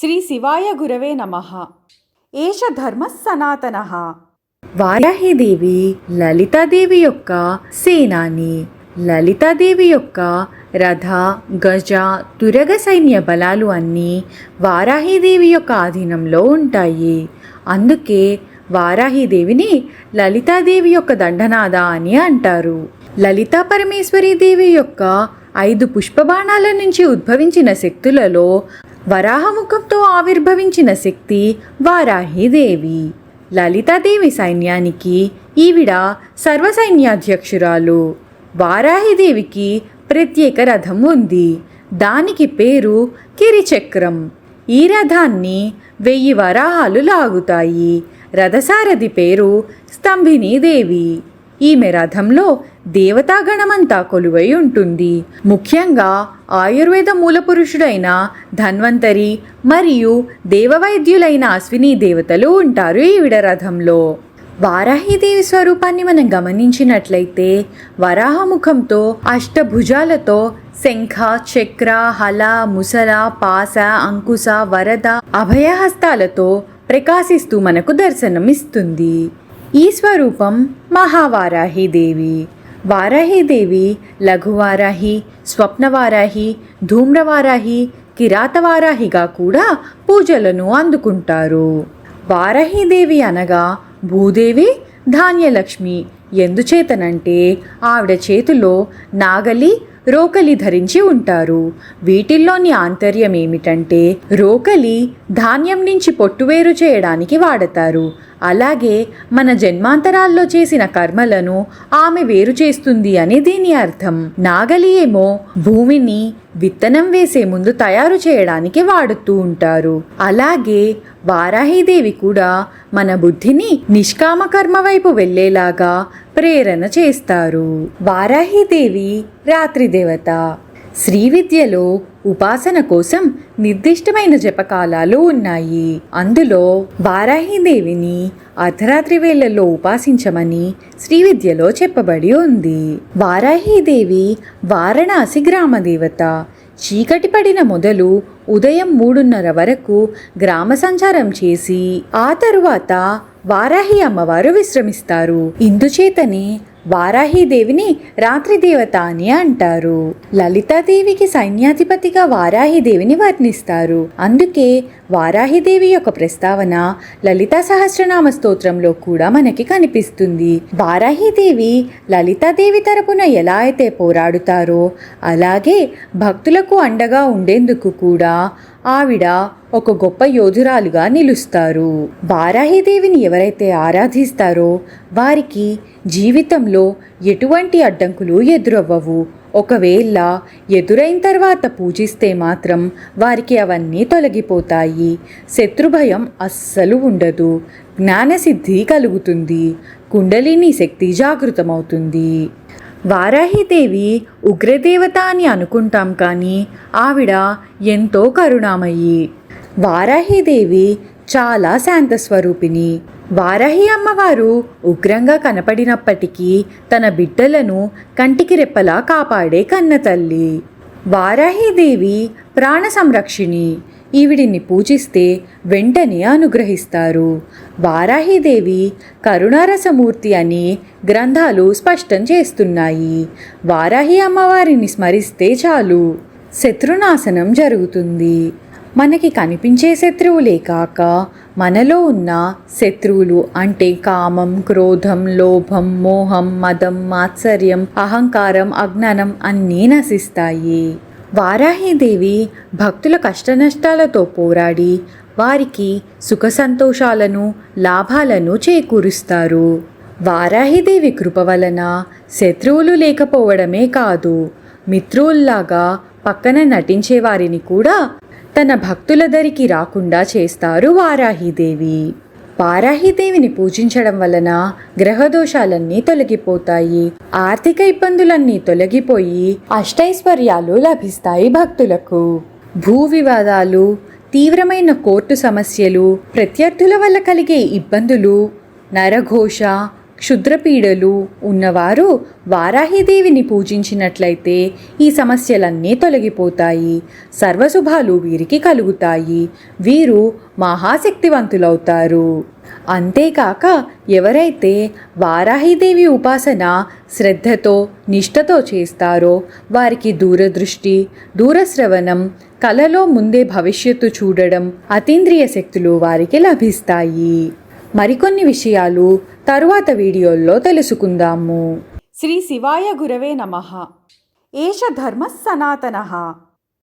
శ్రీ శివాయ గురవే నమ. ఏష ధర్మ సనాతన. వారాహిదేవి లలితాదేవి యొక్క సేనాని లలితాదేవి యొక్క రథ గజ తురగ సైన్య బలాలు అన్నీ వారాహిదేవి యొక్క ఆధీనంలో ఉంటాయి. అందుకే వారాహిదేవిని లలితాదేవి యొక్క దండనాద అని అంటారు. లలితా పరమేశ్వరి దేవి యొక్క ఐదు పుష్పబాణాల నుంచి ఉద్భవించిన శక్తులలో వరాహముఖంతో ఆవిర్భవించిన శక్తి వారాహిదేవి లలితాదేవి సైన్యానికి ఈవిడ సర్వసైన్యాధ్యక్షురాలు. వారాహిదేవికి ప్రత్యేక రథం ఉంది. దానికి పేరు కిరిచక్రం. ఈ రథాన్ని వెయ్యి వరాహాలు లాగుతాయి. రథసారథి పేరు స్తంభినీదేవి ఈమె రథంలో దేవతాగణమంతా కొలువై ఉంటుంది. ముఖ్యంగా ఆయుర్వేద మూలపురుషుడైన ధన్వంతరి మరియు దేవవైద్యులైన అశ్విని దేవతలు ఉంటారు ఈవిడ రథంలో వారాహిదేవి స్వరూపాన్ని మనం గమనించినట్లయితే వరాహముఖంతో అష్టభుజాలతో శంఖ చక్ర హల ముసల పాస అంకుశ వరద అభయహస్తాలతో ప్రకాశిస్తూ మనకు దర్శనమిస్తుంది. ఈ స్వరూపం మహావారాహిదేవి వారాహిదేవి లఘువారాహి స్వప్నవారాహి ధూమ్రవారాహి కిరాతవారాహిగా కూడా పూజలను అందుకుంటారు. వారాహిదేవి అనగా భూదేవి ధాన్యలక్ష్మి. ఎందుచేతనంటే ఆవిడ చేతిలో నాగలి రోకలి ధరించి ఉంటారు. వీటిల్లోని ఆంతర్యం ఏమిటంటే రోకలి ధాన్యం నుంచి పొట్టువేరు చేయడానికి వాడతారు. అలాగే మన జన్మాంతరాల్లో చేసిన కర్మలను ఆమె వేరు చేస్తుంది అని దీని అర్థం. నాగలి ఏమో భూమిని విత్తనం వేసే ముందు తయారు చేయడానికి వాడుతూ ఉంటారు. అలాగే వారాహిదేవి కూడా మన బుద్ధిని నిష్కామ కర్మ వైపు వెళ్ళేలాగా ప్రేరణ చేస్తారు. వారాహిదేవి రాత్రి దేవత. శ్రీ విద్యలో ఉపాసన కోసం నిర్దిష్టమైన జపకాలాలు ఉన్నాయి. అందులో వారాహిదేవిని అర్ధరాత్రి వేళల్లో ఉపాసించమని శ్రీ విద్యలో చెప్పబడి ఉంది. వారాహీదేవి వారణాసి గ్రామదేవత చీకటి పడిన మొదలు ఉదయం మూడున్నర వరకు గ్రామ సంచారం చేసి ఆ తరువాత వారాహి అమ్మవారు విశ్రమిస్తారు. ఇందుచేతనే వారాహిదేవిని రాత్రి దేవత అని అంటారు. లలితాదేవికి సైన్యాధిపతిగా వారాహిదేవిని వర్ణిస్తారు. అందుకే వారాహిదేవి యొక్క ప్రస్తావన లలితా సహస్రనామ స్తోత్రంలో కూడా మనకి కనిపిస్తుంది. వారాహిదేవి లలితాదేవి తరపున ఎలా అయితే పోరాడుతారో అలాగే భక్తులకు అండగా ఉండేందుకు కూడా ఆవిడ ఒక గొప్ప యోధురాలుగా నిలుస్తారు. వారాహిదేవిని ఎవరైతే ఆరాధిస్తారో వారికి జీవితంలో ఎటువంటి అడ్డంకులు ఎదురవ్వవు. ఒకవేళ ఎదురైన తర్వాత పూజిస్తే మాత్రం వారికి అవన్నీ తొలగిపోతాయి. శత్రుభయం అస్సలు ఉండదు. జ్ఞానసిద్ధి కలుగుతుంది. కుండలిని శక్తి జాగృతమవుతుంది. వారాహిదేవి ఉగ్రదేవత అని అనుకుంటాం కానీ ఆవిడ ఎంతో కరుణామయ్యి వారాహిదేవి చాలా శాంత స్వరూపిణి వారాహి అమ్మవారు ఉగ్రంగా కనపడినప్పటికీ తన బిడ్డలను కంటికి రెప్పలా కాపాడే కన్నతల్లి. వారాహిదేవి ప్రాణ సంరక్షిణి ఈవిడిని పూజిస్తే వెంటనే అనుగ్రహిస్తారు. వారాహిదేవి కరుణారసమూర్తి అని గ్రంథాలు స్పష్టం చేస్తున్నాయి. వారాహి అమ్మవారిని స్మరిస్తే చాలు. శత్రునాశనం జరుగుతుంది. మనకి కనిపించే శత్రువులే కాక మనలో ఉన్న శత్రువులు అంటే కామం క్రోధం లోభం మోహం మదం మాత్సర్యం అహంకారం అజ్ఞానం అన్నీ నశిస్తాయి. వారాహీదేవి భక్తుల కష్టనష్టాలతో పోరాడి వారికి సుఖ సంతోషాలను లాభాలను చేకూరుస్తారు. వారాహిదేవి కృప వలన శత్రువులు లేకపోవడమే కాదు మిత్రుల్లాగా పక్కన నటించే వారిని కూడా తన భక్తుల దరికి రాకుండా చేస్తారు వారాహిదేవి. వారాహిదేవిని పూజించడం వలన గ్రహదోషాలన్నీ తొలగిపోతాయి. ఆర్థిక ఇబ్బందులన్నీ తొలగిపోయి అష్టైశ్వర్యాలు లభిస్తాయి భక్తులకు. భూ వివాదాలు తీవ్రమైన కోర్టు సమస్యలు ప్రత్యర్థుల వల్ల కలిగే ఇబ్బందులు నరఘోష క్షుద్రపీడలు ఉన్నవారు వారాహిదేవిని పూజించినట్లయితే ఈ సమస్యలన్నీ తొలగిపోతాయి. సర్వశుభాలు వీరికి కలుగుతాయి. వీరు మహాశక్తివంతులవుతారు. అంతేకాక ఎవరైతే వారాహిదేవి ఉపాసన శ్రద్ధతో నిష్ఠతో చేస్తారో వారికి దూరదృష్టి దూరశ్రవణం కలలో ముందే భవిష్యత్తు చూడడం అతీంద్రియ శక్తులు వారికి లభిస్తాయి. మరికొన్ని విషయాలు తరువాత వీడియోల్లో తెలుసుకుందాము. శ్రీ శివాయ గురవే నమ. ఏష ధర్మ సనాతన.